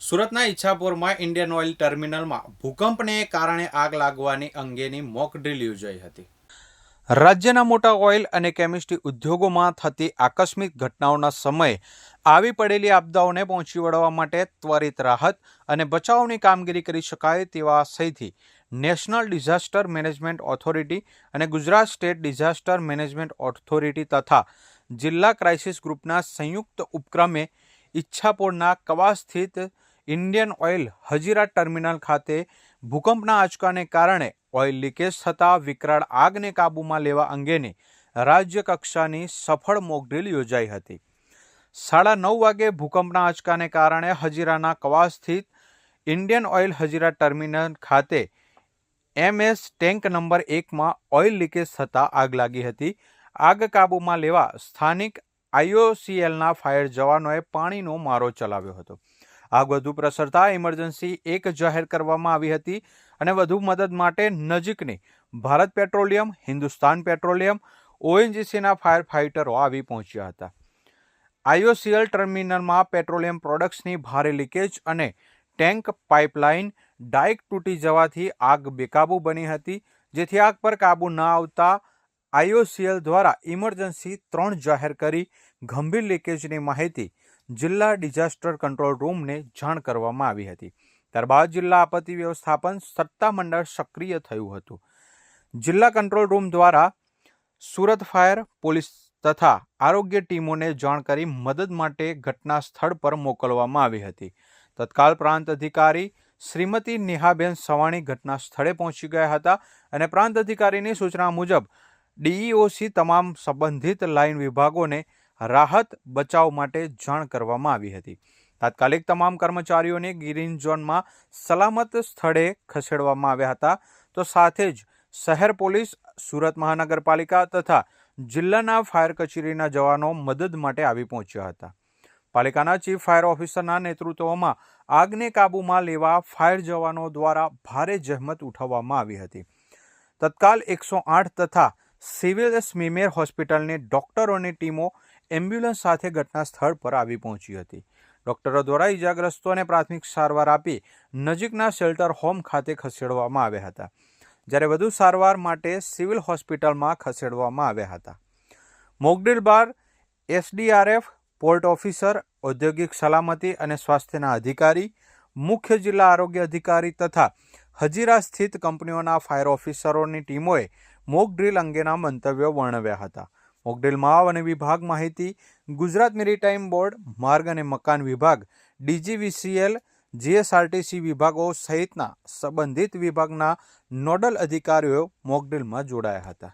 સુરતના ઈચ્છાપુરમાં Indian oil ટર્મિનલમાં ભૂકંપને કારણે આગ લાગવાની અંગેની મોક ડ્રીલ યોજાઈ હતી. રાજ્યના મોટા ઓઇલ અને કેમિસ્ટ્રી ઉદ્યોગોમાં થતી આકસ્મિક ઘટનાઓના સમયે આવી પડેલી આપદાઓને પહોંચી વળવા માટે ત્વરિત રાહત અને બચાવની કામગીરી કરી શકાય તેવા આશયથી નેશનલ ડિઝાસ્ટર મેનેજમેન્ટ ઓથોરિટી અને Gujarat state disaster management authority તથા જિલ્લા ક્રાઇસિસ ગ્રુપના સંયુક્ત ઉપક્રમે ઈચ્છાપુરના કવા સ્થિત ઇન્ડિયન ઓઇલ હજીરા ટર્મિનલ ખાતે ભૂકંપના આંચકાને કારણે ઓઇલ લીકેજ થતાં વિકરાળ આગને કાબૂમાં લેવા અંગેની રાજ્ય કક્ષાની સફળ મોકડ્રીલ યોજાઈ હતી. સાડા નવ વાગે ભૂકંપના આંચકાને કારણે હજીરાના કવા સ્થિત ઇન્ડિયન ઓઇલ હજીરા ટર્મિનલ ખાતે એમએસ ટેન્ક નંબર એકમાં ઓઇલ લીકેજ થતાં આગ લાગી હતી. આગ કાબૂમાં લેવા સ્થાનિક આઈઓસીએલના ફાયર જવાનોએ પાણીનો મારો ચલાવ્યો હતો. આગ વધુ પ્રસરતા ઇમરજન્સી એક જાહેર કરવામાં આવી હતી અને વધુ મદદ માટે નજીકની ભારત પેટ્રોલિયમ, હિન્દુસ્તાન પેટ્રોલિયમ, ઓએનજીસીના ફાયર ફાઇટરો આવી પહોંચ્યા હતા. આઈઓસીએલ ટર્મિનલમાં પેટ્રોલિયમ પ્રોડક્ટ્સની ભારે લીકેજ અને ટેન્ક પાઇપલાઇન ડાઇક તૂટી જવાથી આગ બેકાબૂ બની હતી, જેથી આગ પર કાબૂ ન આવતા આઈઓસીએલ દ્વારા ઇમરજન્સી ત્રણ જાહેર કરી ગંભીર લીકેજની માહિતી જિલ્લા ડિઝાસ્ટર કંટ્રોલ રૂમને જાણ કરવામાં આવી હતી. ત્યારબાદ જિલ્લા આપત્તિ વ્યવસ્થાપન સત્તામંડળ સક્રિય થયું હતું. જિલ્લા કંટ્રોલ રૂમ દ્વારા સુરત ફાયર, પોલીસ તથા આરોગ્ય ટીમોને જાણ કરી મદદ માટે ઘટના સ્થળ પર મોકલવામાં આવી હતી. તત્કાલ પ્રાંત અધિકારી શ્રીમતી નેહાબેન સવાણી ઘટના સ્થળે પહોંચી ગયા હતા અને પ્રાંત અધિકારીની સૂચના મુજબ ડીઈઓસી તમામ સંબંધિત લાઇન વિભાગોને રાહત બચાવ માટે જાણ કરવામાં આવી હતી. તાત્કાલિક તમામ કર્મચારીઓને ગ્રીન ઝોનમાં સલામત સ્થળે ખસેડવામાં આવ્યા હતા. તો સાથે જ શહેર પોલીસ, સુરત મહાનગરપાલિકા તથા જિલ્લાના ફાયર કચેરીના જવાનો મદદ માટે આવી પહોંચ્યા હતા. પાલિકાના ચીફ ફાયર ઓફિસરના નેતૃત્વમાં આગને કાબૂમાં લેવા ફાયર જવાનો દ્વારા ભારે જહેમત ઉઠાવવામાં આવી હતી. તત્કાલ એકસો આઠ તથા સિવિલ સ્મીમેર હોસ્પિટલની ડોક્ટરોની ટીમો એમ્બ્યુલન્સ સાથે ઘટના સ્થળ પર આવી પહોંચી હતી. ડોક્ટરો દ્વારા ઇજાગ્રસ્તોને પ્રાથમિક સારવાર આપી નજીકના શેલ્ટર હોમ ખાતે ખસેડવામાં આવ્યા હતા. જ્યારે વધુ સારવાર માટે સિવિલ હોસ્પિટલમાં ખસેડવામાં આવ્યા હતા. મોગડીલ બાર, એસડીઆરએફ, પોર્ટ ઓફિસર, ઔદ્યોગિક સલામતી અને સ્વાસ્થ્યના અધિકારી, મુખ્ય જિલ્લા આરોગ્ય અધિકારી તથા હજીરા સ્થિત કંપનીઓના ફાયર ઓફિસરોની ટીમોએ મોક ડ્રીલ અંગેના મંતવ્યો વર્ણવ્યા હતા. મોક માવ અને વિભાગ માહિતી, ગુજરાત મેરીટાઈમ બોર્ડ, માર્ગ અને મકાન વિભાગ, ડીજીવીસીએલ, જીએસઆરટીસી વિભાગો સહિતના સંબંધિત વિભાગના નોડલ અધિકારીઓ મોકડેલમાં જોડાયા હતા.